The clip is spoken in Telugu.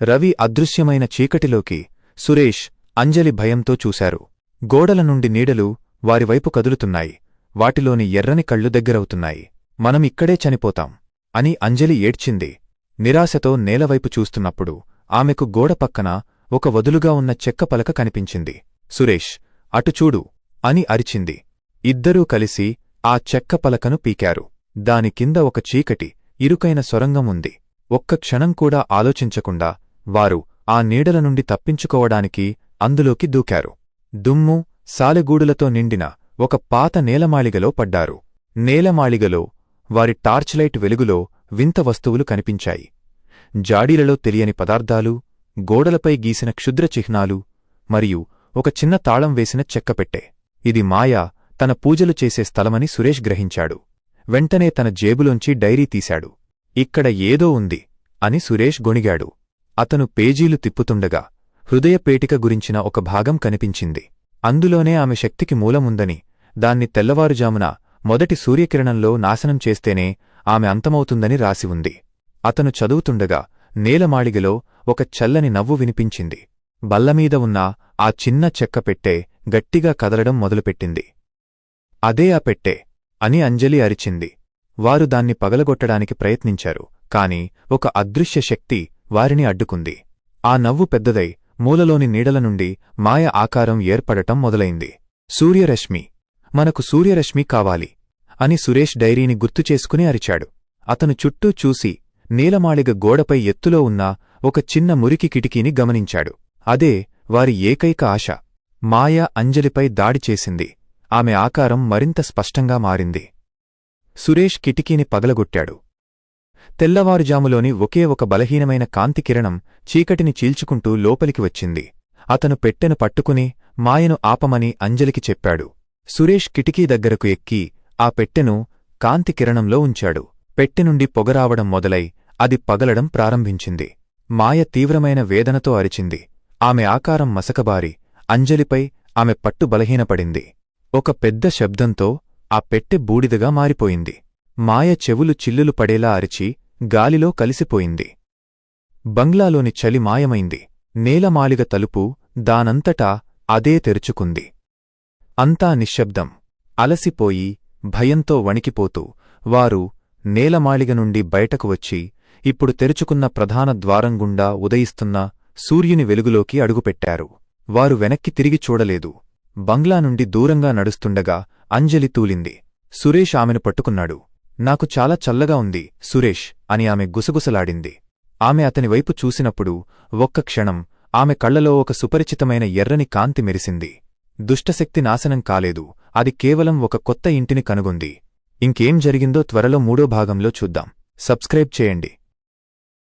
రవి అదృశ్యమైన చీకటిలోకి సురేష్ అంజలి భయంతో చూశారు. గోడల నుండి నీడలు వారివైపు కదులుతున్నాయి. వాటిలోని ఎర్రని కళ్ళు దగ్గరవుతున్నాయి. మనం ఇక్కడే చనిపోతాం అని అంజలి ఏడ్చింది. నిరాశతో నేలవైపు చూస్తున్నప్పుడు ఆమెకు గోడ పక్కన ఒక వదులుగా ఉన్న చెక్క పలక కనిపించింది. సురేష్ అటు చూడు అని అరిచింది. ఇద్దరూ కలిసి ఆ చెక్క పలకను పీకారు. దాని కింద ఒక చీకటి ఇరుకైన సొరంగం ఉంది. ఒక్క క్షణం కూడా ఆలోచించకుండా వారు ఆ నీడల నుండి తప్పించుకోవడానికి అందులోకి దూకారు. దుమ్ము సాలెగూడులతో నిండిన ఒక పాత నేలమాళిగలో పడ్డారు. నేలమాళిగలో వారి టార్చ్లైట్ వెలుగులో వింత వస్తువులు కనిపించాయి. జాడీలలో తెలియని పదార్థాలు గోడలపై గీసిన క్షుద్ర చిహ్నాలు మరియు ఒక చిన్న తాళం వేసిన చెక్కపెట్టె ఇది మాయా తన పూజలు చేసే స్థలమని సురేష్ గ్రహించాడు. వెంటనే తన జేబులోంచి డైరీ తీశాడు. ఇక్కడ ఏదో ఉంది అని సురేష్ గొణిగాడు. అతను పేజీలు తిప్పుతుండగా హృదయపేటిక గురించిన ఒక భాగం కనిపించింది. అందులోనే ఆమె శక్తికి మూలముందని దాన్ని తెల్లవారుజామున మొదటి సూర్యకిరణంలో నాశనం చేస్తేనే ఆమె అంతమవుతుందని రాసి ఉంది. అతను చదువుతుండగా నేలమాళిగలో ఒక చల్లని నవ్వు వినిపించింది. బల్లమీద ఉన్న ఆ చిన్న చెక్క పెట్టె గట్టిగా కదలడం మొదలుపెట్టింది. అదే ఆ పెట్టె అని అంజలి అరిచింది. వారు దాన్ని పగలగొట్టడానికి ప్రయత్నించారు కాని ఒక అదృశ్య శక్తి వారిని అడ్డుకుంది. ఆ నవ్వు పెద్దదై మూలలోని నీడల నుండి మాయ ఆకారం ఏర్పడటం మొదలైంది. సూర్యరశ్మి మనకు సూర్యరశ్మి కావాలి అని సురేష్ డైరీని గుర్తుచేసుకుని అరిచాడు. అతను చుట్టూ చూసి నీలమాళిగ గోడపై ఎత్తులో ఉన్న ఒక చిన్న మురికి కిటికీని గమనించాడు. అదే వారి ఏకైక ఆశ. మాయ అంజలిపై దాడి చేసింది. ఆమె ఆకారం మరింత స్పష్టంగా మారింది. సురేష్ కిటికీని పగలగొట్టాడు. తెల్లవారుజాములోని ఒకే ఒక బలహీనమైన కాంతి కిరణం చీకటిని చీల్చుకుంటూ లోపలికి వచ్చింది. అతను పెట్టెను పట్టుకుని మాయను ఆపమని అంజలికి చెప్పాడు. సురేష్ కిటికీ దగ్గరకు ఎక్కి ఆ పెట్టెను కాంతి కిరణంలో ఉంచాడు. పెట్టె నుండి పొగరావడం మొదలై అది పగలడం ప్రారంభించింది. మాయ తీవ్రమైన వేదనతో అరిచింది. ఆమె ఆకారం మసకబారి అంజలిపై ఆమె పట్టు బలహీనపడింది. ఒక పెద్ద శబ్దంతో ఆ పెట్టె బూడిదగా మారిపోయింది. మాయ చెవులు చిల్లులు పడేలా అరిచి గాలిలో కలిసిపోయింది. బంగ్లాలోని చలి మాయమైంది. నేలమాలిగ తలుపు దానంతటా అదే తెరుచుకుంది. అంతా నిశ్శబ్దం. అలసిపోయి భయంతో వణికిపోతూ వారు నేలమాళిగ నుండి బయటకు వచ్చి ఇప్పుడు తెరుచుకున్న ప్రధాన ద్వారం గుండా ఉదయిస్తున్న సూర్యుని వెలుగులోకి అడుగుపెట్టారు. వారు వెనక్కి తిరిగి చూడలేదు. బంగ్లా నుండి దూరంగా నడుస్తుండగా అంజలి తూలింది. సురేష్ ఆమెను పట్టుకున్నాడు. నాకు చాలా చల్లగా ఉంది సురేష్ అని ఆమె గుసగుసలాడింది. ఆమె అతని వైపు చూసినప్పుడు ఒక్క క్షణం ఆమె కళ్ళలో ఒక సుపరిచితమైన ఎర్రని కాంతి మెరిసింది. దుష్టశక్తి నాశనం కాలేదు అది కేవలం ఒక కొత్త ఇంటిని కనుగొంది. ఇంకేం జరిగిందో త్వరలో మూడో భాగంలో చూద్దాం. సబ్స్క్రైబ్ చేయండి.